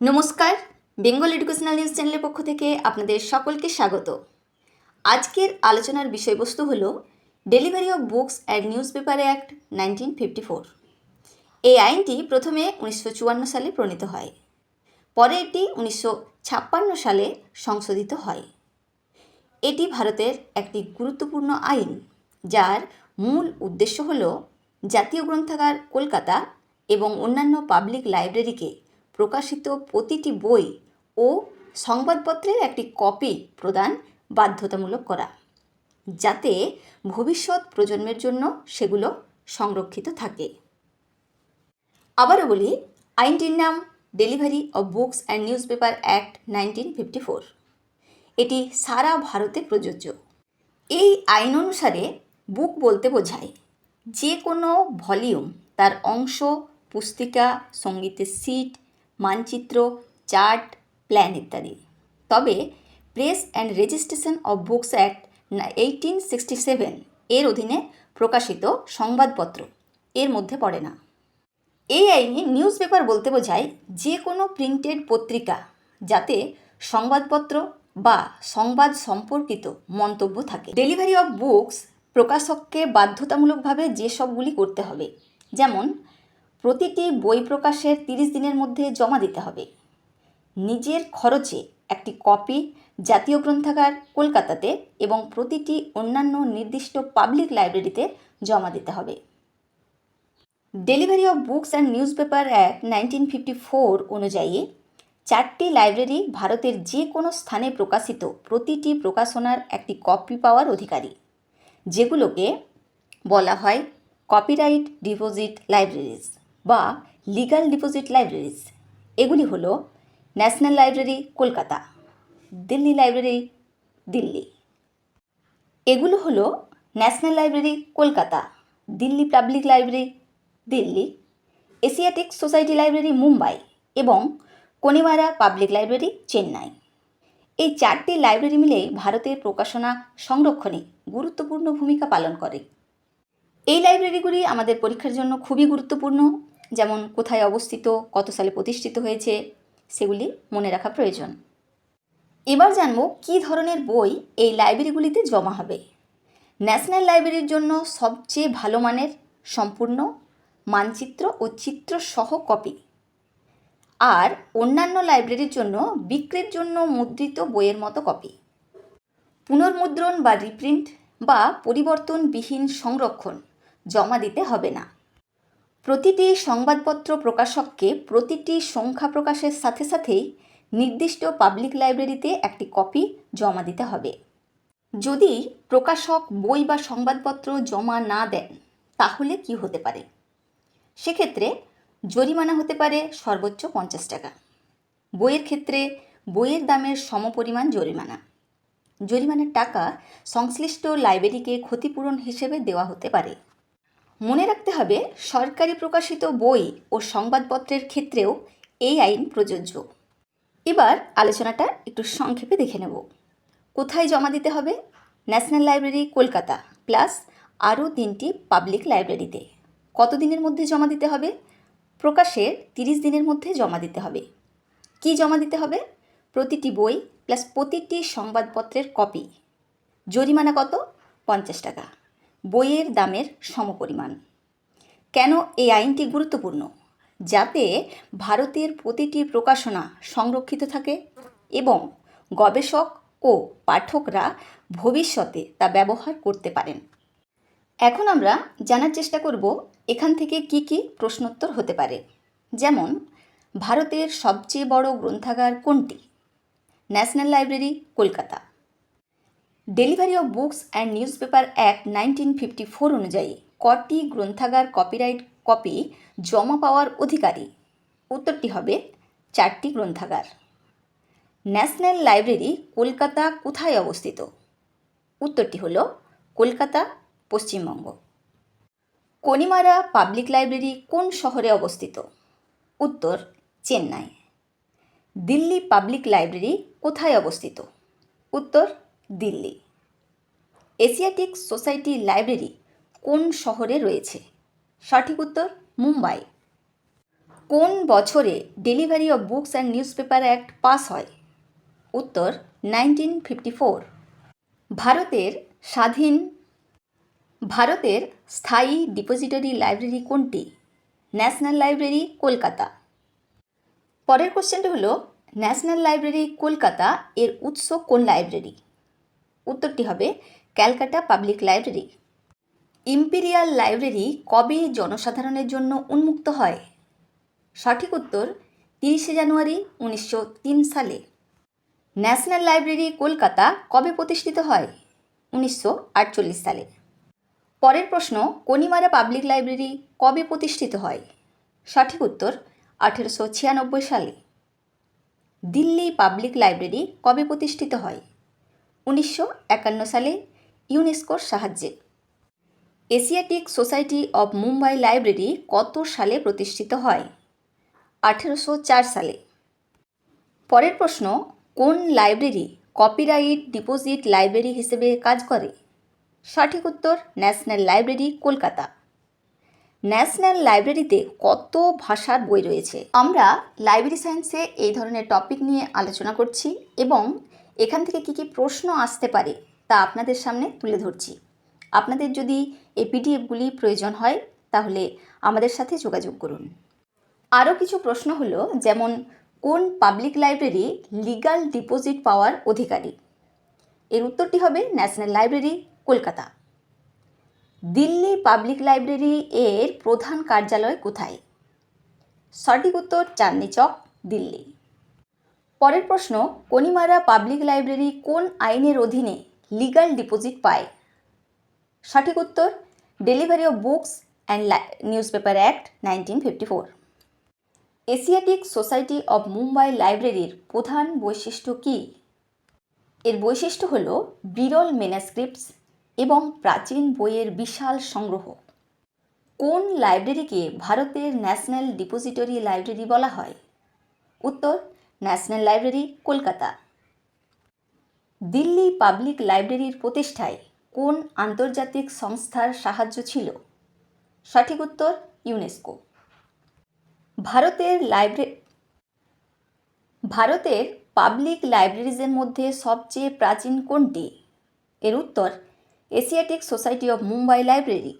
নমস্কার, Bengal educational news চ্যানেলের পক্ষ থেকে আপনাদের সকলকে স্বাগত। আজকের আলোচনার বিষয়বস্তু হল delivery of books and newspaper act nineteen fifty four. এই আইনটি প্রথমে উনিশশো চুয়ান্ন সালে প্রণীত হয়, পরে এটি উনিশশো ছাপ্পান্ন সালে সংশোধিত হয়। এটি ভারতের একটি গুরুত্বপূর্ণ আইন, যার মূল উদ্দেশ্য হল জাতীয় গ্রন্থাগার কলকাতা এবং অন্যান্য পাবলিক লাইব্রেরিকে প্রকাশিত প্রতিটি বই ও সংবাদপত্রের একটি কপি প্রদান বাধ্যতামূলক করা, যাতে ভবিষ্যৎ প্রজন্মের জন্য সেগুলো সংরক্ষিত থাকে। আবারও বলি, আইনটির নাম delivery of books and newspaper act nineteen fifty four এটি সারা ভারতে প্রযোজ্য। এই আইন অনুসারে বুক বলতে বোঝায়, যে কোনো ভলিউম তার অংশ, পুস্তিকা, সঙ্গীতের সিট মানচিত্র, চার্ট, প্ল্যান ইত্যাদি। তবে press and registration of books act eighteen sixty seven এর অধীনে প্রকাশিত সংবাদপত্র। এর মধ্যে পড়ে না। এই আইনে নিউজ পেপার বলতে বোঝায় যে কোনো প্রিন্টেড পত্রিকা যাতে সংবাদপত্র বা সংবাদ সম্পর্কিত মন্তব্য থাকে। ডেলিভারি অফ বুকস প্রকাশককে বাধ্যতামূলকভাবে যে সবগুলি করতে হবে, যেমন প্রতিটি বই প্রকাশের তিরিশ দিনের মধ্যে জমা দিতে হবে। নিজের খরচে একটি কপি, জাতীয় গ্রন্থাগার কলকাতাতে এবং প্রতিটি অন্যান্য নির্দিষ্ট পাবলিক লাইব্রেরিতে জমা দিতে হবে। Delivery of books and newspaper act nineteen fifty four অনুযায়ী, চারটি লাইব্রেরি ভারতের যে কোনো স্থানে প্রকাশিত প্রতিটি প্রকাশনার একটি কপি পাওয়ার অধিকারী। যেগুলোকে বলা হয় কপিরাইট ডিপোজিট লাইব্রেরিজ বা লিগ্যাল ডিপোজিট লাইব্রেরিজ এগুলি হল national library Kolkata, Delhi library Delhi. এগুলো হলো national library Kolkata, Delhi public library Delhi Asiatic society library Mumbai এবং কনিমারা পাবলিক লাইব্রেরি চেন্নাই। এই চারটি লাইব্রেরি মিলে ভারতের প্রকাশনা সংরক্ষণে গুরুত্বপূর্ণ ভূমিকা পালন করে। এই লাইব্রেরিগুলি আমাদের পরীক্ষার জন্য খুবই গুরুত্বপূর্ণ যেমন কোথায় অবস্থিত, কত সালে প্রতিষ্ঠিত হয়েছে, সেগুলি মনে রাখা প্রয়োজন। এবার জানব কী ধরনের বই এই লাইব্রেরিগুলিতে জমা হবে। ন্যাশনাল লাইব্রেরির জন্য সবচেয়ে ভালো মানের সম্পূর্ণ মানচিত্র ও চিত্র সহ কপি। আর অন্যান্য লাইব্রেরির জন্য বিক্রির জন্য মুদ্রিত বইয়ের মতো কপি। পুনর্মুদ্রণ বা রিপ্রিন্ট বা পরিবর্তনবিহীন সংরক্ষণ জমা দিতে হবে না। প্রতিটি সংবাদপত্র প্রকাশককে প্রতিটি সংখ্যা প্রকাশের সাথে সাথেই নির্দিষ্ট পাবলিক লাইব্রেরিতে একটি কপি জমা দিতে হবে। যদি প্রকাশক বই বা সংবাদপত্র জমা না দেন, তাহলে কি হতে পারে? সেক্ষেত্রে জরিমানা হতে পারে সর্বোচ্চ পঞ্চাশ টাকা। বইয়ের ক্ষেত্রে বইয়ের দামের সমপরিমাণ জরিমানা। জরিমানার টাকা সংশ্লিষ্ট লাইব্রেরিকে ক্ষতিপূরণ হিসেবে দেওয়া হতে পারে। মনে রাখতে হবে, সরকারি প্রকাশিত বই ও সংবাদপত্রের ক্ষেত্রেও এই আইন প্রযোজ্য। এবার আলোচনাটা একটু সংক্ষেপে দেখে নেব। কোথায় জমা দিতে হবে? National library, Kolkata. প্লাস আরও তিনটি পাবলিক লাইব্রেরিতে। কত দিনের মধ্যে জমা দিতে হবে? প্রকাশের তিরিশ দিনের মধ্যে জমা দিতে হবে। কি জমা দিতে হবে? প্রতিটি বই প্লাস প্রতিটি সংবাদপত্রের কপি। জরিমানা কত? পঞ্চাশ টাকা। বইয়ের দামের সমপরিমাণ। কেন এই আইনটি গুরুত্বপূর্ণ? যাতে ভারতের প্রতিটি প্রকাশনা সংরক্ষিত থাকে এবং গবেষক ও পাঠকরা ভবিষ্যতে তা ব্যবহার করতে পারেন। এখন আমরা জানার চেষ্টা করব এখান থেকে কি কি প্রশ্নোত্তর হতে পারে। যেমন, ভারতের সবচেয়ে বড় গ্রন্থাগার কোনটি? National library, Kolkata. Delivery of books and newspaper act nineteen fifty four অনুযায়ী কটি গ্রন্থাগার কপিরাইট কপি জমা পাওয়ার অধিকারী? উত্তরটি হবে চারটি গ্রন্থাগার। ন্যাশনাল লাইব্রেরি কলকাতা কোথায় অবস্থিত? উত্তরটি হল Kolkata, Paschimbanga. Connemara public library কোন শহরে অবস্থিত? উত্তর, চেন্নাই। দিল্লি পাবলিক লাইব্রেরি কোথায় অবস্থিত? উত্তর দিল্লি। এশিয়াটিক সোসাইটি লাইব্রেরি কোন শহরে রয়েছে? সঠিক উত্তর, মুম্বাই। কোন বছরে delivery of books and newspaper act pass হয়? উত্তর, নাইনটিন ফিফটি ফোর। ভারতের স্বাধীন, ভারতের স্থায়ী ডিপোজিটরি লাইব্রেরি কোনটি? National library, Kolkata. পরের কোশ্চেনটি হলো, ন্যাশনাল লাইব্রেরি, কলকাতা এর উৎস কোন লাইব্রেরি? উত্তরটি হবে Calcutta public library. Imperial library কবে জনসাধারণের জন্য উন্মুক্ত হয়? সঠিক উত্তর, তিরিশে জানুয়ারি উনিশশো তিন সালে। ন্যাশনাল লাইব্রেরি কলকাতা কবে প্রতিষ্ঠিত হয়? উনিশশো আটচল্লিশ সালে। পরের প্রশ্ন, কনিমারা পাবলিক লাইব্রেরি কবে প্রতিষ্ঠিত হয়? সঠিক উত্তর, আঠেরোশো ছিয়ানব্বই সালে। দিল্লি পাবলিক লাইব্রেরি কবে প্রতিষ্ঠিত হয়? উনিশশো একান্ন সালে ইউনেস্কোর সাহায্যে। Asiatic society of Mumbai library কত সালে প্রতিষ্ঠিত হয়? আঠেরোশো চার সালে। পরের প্রশ্ন, কোন লাইব্রেরি কপিরাইট ডিপোজিট লাইব্রেরি হিসেবে কাজ করে? সঠিক উত্তর, ন্যাশনাল লাইব্রেরি, কলকাতা। ন্যাশনাল লাইব্রেরিতে কত ভাষার বই রয়েছে? আমরা লাইব্রেরি সায়েন্সে এই ধরনের টপিক নিয়ে আলোচনা করছি এবং এখান থেকে কী কী প্রশ্ন আসতে পারে তা আপনাদের সামনে তুলে ধরছি। আপনাদের যদি এই পিডিএফগুলি প্রয়োজন হয়, তাহলে আমাদের সাথে যোগাযোগ করুন। আরও কিছু প্রশ্ন হলো, যেমন, কোন পাবলিক লাইব্রেরি লিগাল ডিপোজিট পাওয়ার অধিকারী? এর উত্তরটি হবে national library Kolkata. Delhi public library এর প্রধান কার্যালয় কোথায়? সঠিক উত্তর চাঁদনি চক, দিল্লি। পরের প্রশ্ন কনিমারা পাবলিক লাইব্রেরি কোন আইনের অধীনে লিগাল ডিপোজিট পায়? সঠিক উত্তর delivery of books and newspaper act nineteen fifty four Asiatic society of Mumbai লাইব্রেরির প্রধান বৈশিষ্ট্য কী? এর বৈশিষ্ট্য হল বিরল মেনাস্ক্রিপ্টস এবং প্রাচীন বইয়ের বিশাল সংগ্রহ। কোন লাইব্রেরিকে ভারতের ন্যাশনাল ডিপোজিটরি লাইব্রেরি বলা হয়? উত্তর national library, Kolkata. Delhi public লাইব্রেরির প্রতিষ্ঠায় কোন আন্তর্জাতিক সংস্থার সাহায্য ছিল? সঠিক উত্তর, ইউনেস্কো। ভারতের লাইব্রেরি ভারতের পাবলিক লাইব্রেরিজের মধ্যে সবচেয়ে প্রাচীন কোনটি? এর উত্তর, Asiatic society of Mumbai library.